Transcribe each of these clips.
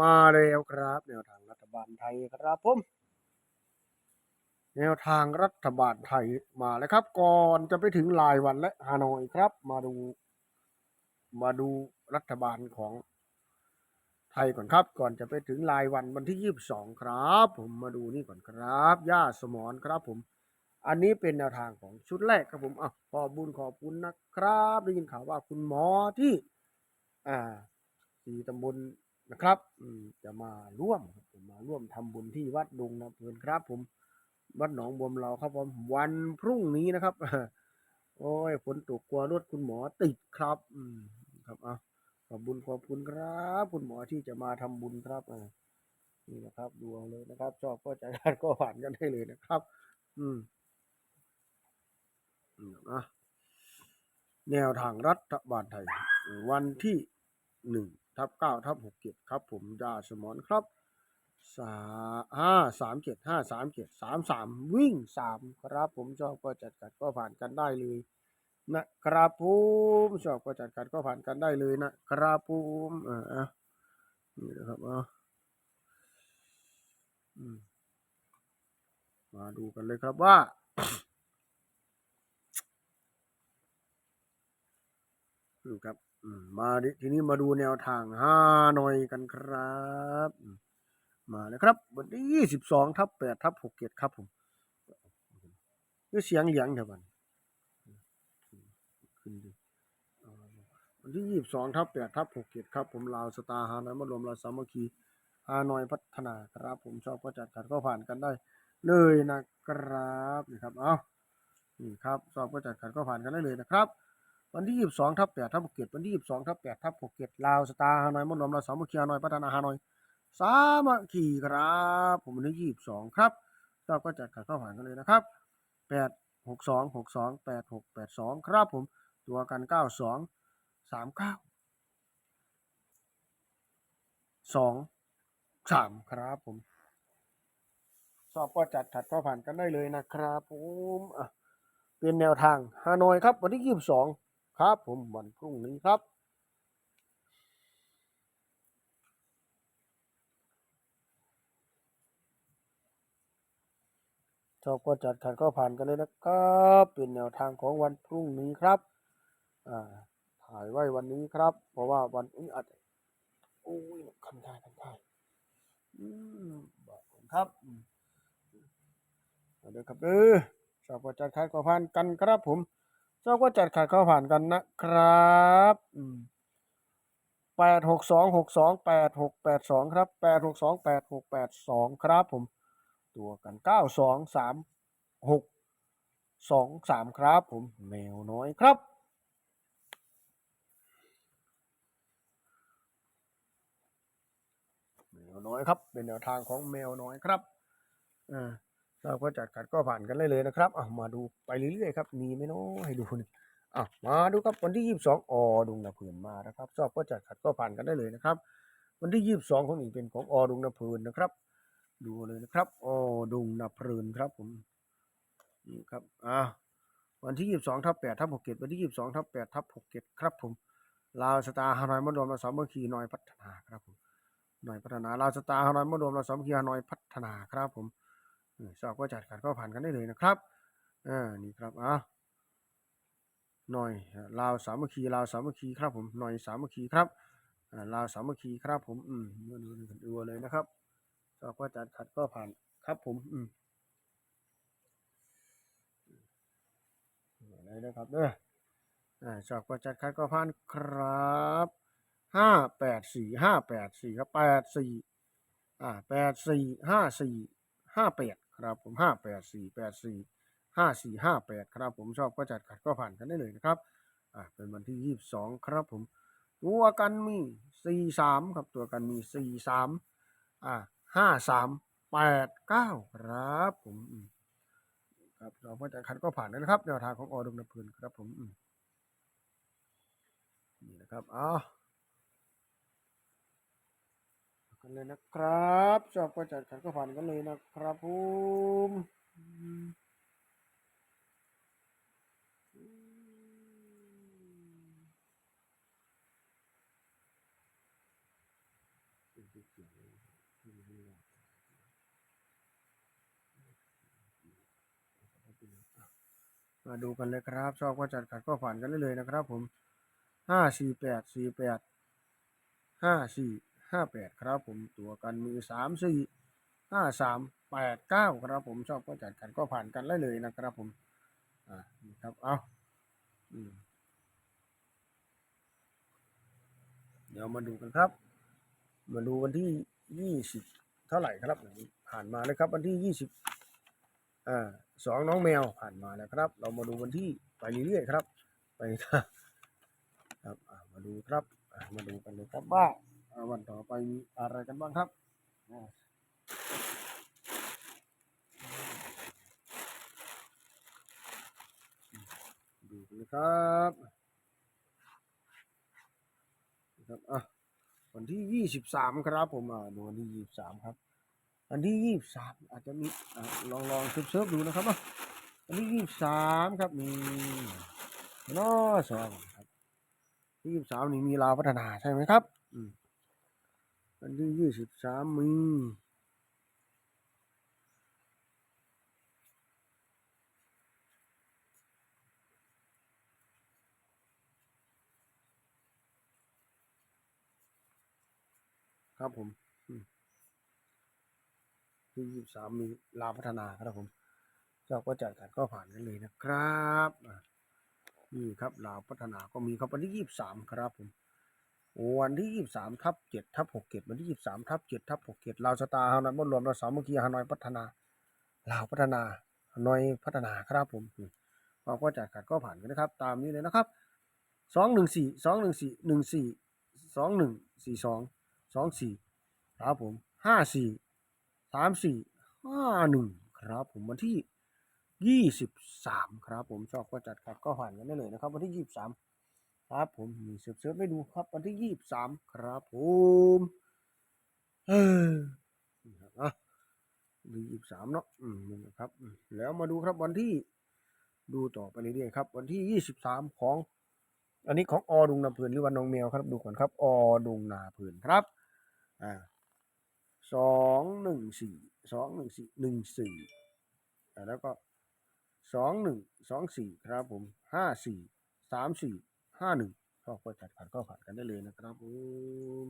มาแล้วครับ แนวทางรัฐบาลไทยครับผมแนวทางรัฐบาลไทยมาแล้วครับ ก่อนจะไปถึงรายวันและฮานอยครับ มาดู มาดูรัฐบาลของไทยก่อนครับ ก่อนจะไปถึงรายวันวันที่ยี่สิบสองครับ ผมมาดูนี่ก่อนครับ ย่าสมอนครับผม อันนี้เป็นแนวทางของชุดแรกครับผมอะขอบุญขอบคุณนะครับ ได้ยินข่าวว่าคุณหมอที่ อ่าสี่ตำบล นะครับจะมาร่วมครับผมมาร่วมทำบุญที่วัดดงนาเพลินครับ ผม วัดหนองบวมเราครับผมวันพรุ่งนี้นะครับโอ้ยฝนตกกลัวรถคุณหมอติดครับ อืม ครับอะขอบบุญขอบคุณครับ คุณหมอที่จะมาทำบุญครับอ่านี่นะครับดูเอาเลยนะครับ ชอบก็ใจายก็ผ่านกันได้เลยนะครับ อืมอืมอะแนวทางรัฐบาลไทย วันที่หนึ่ง ทับเก้าทับหกเจ็ดครับ ผมยาสมอนครับสาห้าสามเจ็ดห้าสามเจ็ดสามสามวิ่งสามครับ ผมชอบก็จัดกัดก็ผ่านกันได้เลยนะครับผมชอบก็จัดกัดก็ผ่านกันได้เลยนะครับผมอ่านี่นะครับอะอืมาดูกันเลยครับว่าอืมครับ มาทีนี้มาดูแนวทางห้าหน่อยกันครับ มาเลยครับ วันที่ยี่สิบสองทับแปดทับหกเจ็ดครับผมคือเสียงเหลียงเท่ากันขึ้นดิเอาวันที่ยี่สิบสองทับแปดทับหกเจ็ดครับ ผมลาวสตาร์ฮานอยมารวมเราสามัคคีฮานอยพัฒนาครับ ผมชอบก็จัดขัดก็ผ่านกันได้ เลยนะครับนี่ครับเอานี่ครับชอบก็จัดขัดก็ผ่านกันได้เลยนะครับ วันที่ยี่สิบสองทับแปดทับหกเกตวันที่ยี่สิบสองทับแปดทับหกเกตลาวสตาฮานอยมณฑลเราสามัคคีฮานอยพัฒนาฮานอยสามัคคีครับ ผมวันที่ยี่สิบสองครับเราก็จัดการเข้าหารกันเลยนะครับแปดหกสองหกสองแปดหกแปดสองครับผมตัวกันเก้าสองสามเก้าสองสามครับผม สอบก็จัดถัดก็ผ่านกันได้เลยนะครับผมเป็นแนวทางฮานอยครับ วันที่ยี่สิบสอง ครับผมวันพรุ่งนี้ครับ ชอบก็จัดขัดก็ผ่านกันเลยนะครับ เป็นแนวทางของวันพรุ่งนี้ครับ อ่า ถ่ายไว้วันนี้ครับ เพราะว่าวันนี้อาจจะโอ้ยคันได้คันได้อืมบอกผมครับมเอาเดี๋ยวครับเออชอบก็จัดขัดก็ผ่านกันครับผม ชอบก็จัดขัดก็ผ่านกันนะครับแปดหกสองหกสองแปดหกแปดสองครับแปดหกสองแปดหกแปดสองครับผม ตัวกันเก้าสองสามหกสองสามครับ ผมแมวน้อยครับแมวน้อยครับ เป็นแนวทางของแมวน้อยครับอ่า เราก็จัดขัดก็ผ่านกันได้เลยนะครับอะมาดูไปเรื่อยๆครับ มีไหมเนาะให้ดูหนึ่งอะมาดูครับวันที่ยี่สิบสองอดุงนาเพลินมานะครับชอบก็จัดขัดก็ผ่านกันได้เลยนะครับ วันที่ยี่สิบสองของอีกเป็นของอดุงนาเพลินนะครับ ดูเลยนะครับอดุงนาเพลินครับผมนี่ครับอะวันที่ยี่สิบสองทับแปดทับหกเจ็ดวันที่ยี่สิบสองทับแปดทับหกเจ็ดครับผมลาวสตาร์ฮานอยมารวมเราสามัคคีหน่อยพัฒนาครับผมหน่อยพัฒนาลาวสตาร์ฮานอยมารวมเราสามัคคีฮานอยพัฒนาครับผม ชอบก็จัดขัดก็ผ่านกันได้เลยนะครับอ่านี่ครับอะหน่อยลาวสามัคคีลาวสามัคคีครับผมหน่อยสามัคคีครับอ่าลาวสามัคคีครับผมอืมมาดูกันดูเลยนะครับชอบก็จัดขัดก็ผ่านครับผมอืมอะไรนะครับเด้ออ่าชอบก็จัดขัดก็ผ่านครับห้าแปดสี่ห้าแปดสี่ครับแปดสี่อ่าแปดสี่ห้าสี่ห้าแปด ครับผมห้าแปดสี่แปดสี่ห้าสี่ห้าแปดครับผมชอบก็จัดขัดก็ผ่านกันได้เลยนะครับอ่าเป็นวันที่ยี่สิบสองครับผม ตัวกันมีสี่สามครับตัวกันมีสี่สามอ่าห้าสามแปดเก้าครับผมอืมครับเราก็จัดขัดก็ผ่านนะครับแนวทางของออดุมนเพลินครับผมนี่นะครับเอากัน เลยนะครับ ชอบก็จัดขัดก็ผ่านกันเลยนะครับผมมาดูกันเลยครับ ชอบก็จัดขัดก็ผ่านกันเลยนะครับผมห้าสี่แปดสี่แปดห้าสี่ ห้าแปดครับผมตัวกันมีสามสี่ห้าสามแปดเก้าครับผมชอบก็จัดขัดก็ผ่านกันได้เลยนะครับผมอ่านี่ครับเอาเดี๋ยวมาดูกันครับ มาดูวันที่ยี่สิบเท่าไหร่ครับผ่านมาเลยครับ วันที่ยี่สิบอ่าสองน้องแมวผ่านมาแล้วครับ เรามาดูวันที่ไปเรื่อยๆครับ ไปครับมาดูครับมาดูกันเลยครับว่า วันต่อไปมีอะไรกันบ้างครับอ่าดูนเลยครับนะครับอะวันที่ยี่สิบสามครับผมอ่าดูวันที่ยี่สิบสามครับวันที่ยี่สิบสามอาจจะมีอลองลองเซิร์ฟดูนะครับว่าวันที่ยี่สิบสามครับมีนอสองครับยี่สิบสามนี่มีลาวพัฒนาใช่ไหมครับ อืม วันที่ยี่สิบสามมีครับผมที่ยี่สิบสามมีลาพัฒนาครับผมเจ้าก็จัดการก็ผ่านกันเลยนะครับนี่ครับลาพัฒนาก็มีครับวันที่ยี่สิบสามครับผม วันที่ยี่สามทับเจ็ดทับหกเจ็ดวันที่ยี่สามทับเจ็ดทับหกเจ็ดลาวสตาร์ฮานอยบนรวมเราสามัคคีฮานอยพัฒนาลาวพัฒนาฮานอยพัฒนาครับผมเราก็จัดขัดก็ผ่านกันนะครับ ตามนี้เลยนะครับสองหนึ่งสี่สองหนึ่งสี่หนึ่งสี่สองหนึ่งสี่สองสองสี่ครับผมห้าสี่สามสี่ห้าหนึ่งครับผมวันที่ยี่สิบสามครับผมชอบก็จัดขัดก็ผ่านกันได้เลยนะครับ วันที่ยี่สิบสาม ครับผมมีเสิร์ฟให้ดูครับวันที่ยี่สิบสามครับผมเออนะยี่สิบสามเนาะอืมนะครับ แล้วมาดูครับวันที่ดูต่อไปเรื่อยๆครับ วันที่ยี่สิบสามของ อันนี้ของอดุงนาผืนหรือวันน้องแมวครับ ดูก่อนครับอดุงนาผืนครับอ่าสองหนึ่งสี่สองหนึ่งสี่หนึ่งสี่แล้วก็สองหนึ่งสองสี่ครับผมห้าสี่สามสี่ ห้าหนึ่งก็ไปจัดผ่านก็ผ่านกันได้เลยนะครับผม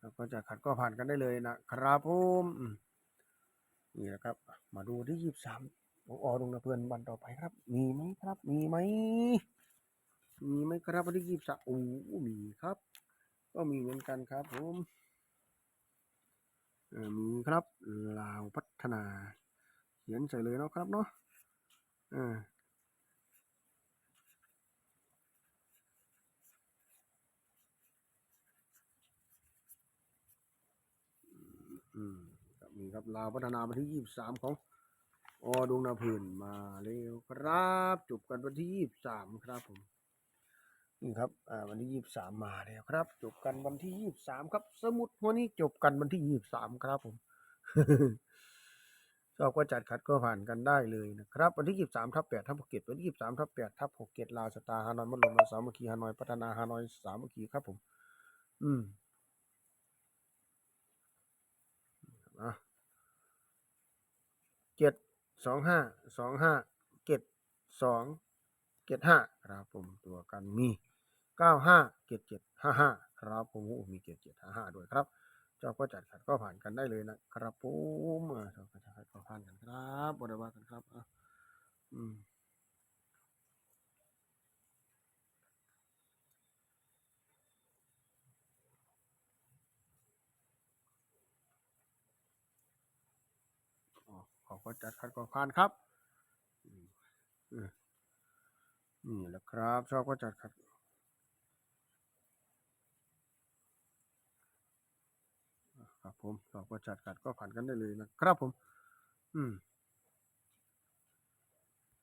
แล้วก็จะขัดก็ผ่านกันได้เลยนะครับผมนี่นะครับ มาดูที่ยี่สิบสามขออดงนะเพื่อนวันต่อไปครับ มีไหมครับ มีไหมมีไหมครับวันที่ยี่สิบสามโอ้มีครับ ก็มีเหมือนกันครับผมมีครับลาวพัฒนา เขียนใส่เลยเนาะครับเนาะเอออืม ครับลาวพัฒนาวันที่ยี่สิบสามของอดวงนาพื้นมาเร็วครับจบกันวันที่ยี่สิบสามครับผมนี่ครับอ่าวันที่ยี่สิบสามมาแล้วครับ จบกันวันที่ยี่สิบสามครับ สมุดวันนี้จบกันวันที่ยี่สิบสามครับผมชอบก็จัดคัดก็ผ่านกันได้เลยนะครับ วันที่ยี่สิบสามทับแปดทับหกเจ็ดวันที่ยี่สิบสามทับแปดทับหกเจ็ดลาวสตาฮานอยมัดลมมาสามัคคีฮานอยพัฒนาฮานอยสามัคคีครับผม อืมอะ สองห้าสองห้าเจ็ดสองเจ็ดห้าครับผมตัวกันมีเก้าห้าเจ็ดเจ็ดห้าห้าครับผมมีเจ็ดเจ็ดห้าห้าด้วยครับ เจ้าก็จัดขัดก็ผ่านกันได้เลยนะครับผมเจ้าก็จัดขัดก็ผ่านกันครับบริวารกันครับอะอืมอ๋อขอ ก็จัดคัดก็ผ่านครับอือนี่แหละครับ ชอบก็จัดคัดครับผมเราก็จัดกัดก็ผ่านกันได้เลยนะครับผม อืม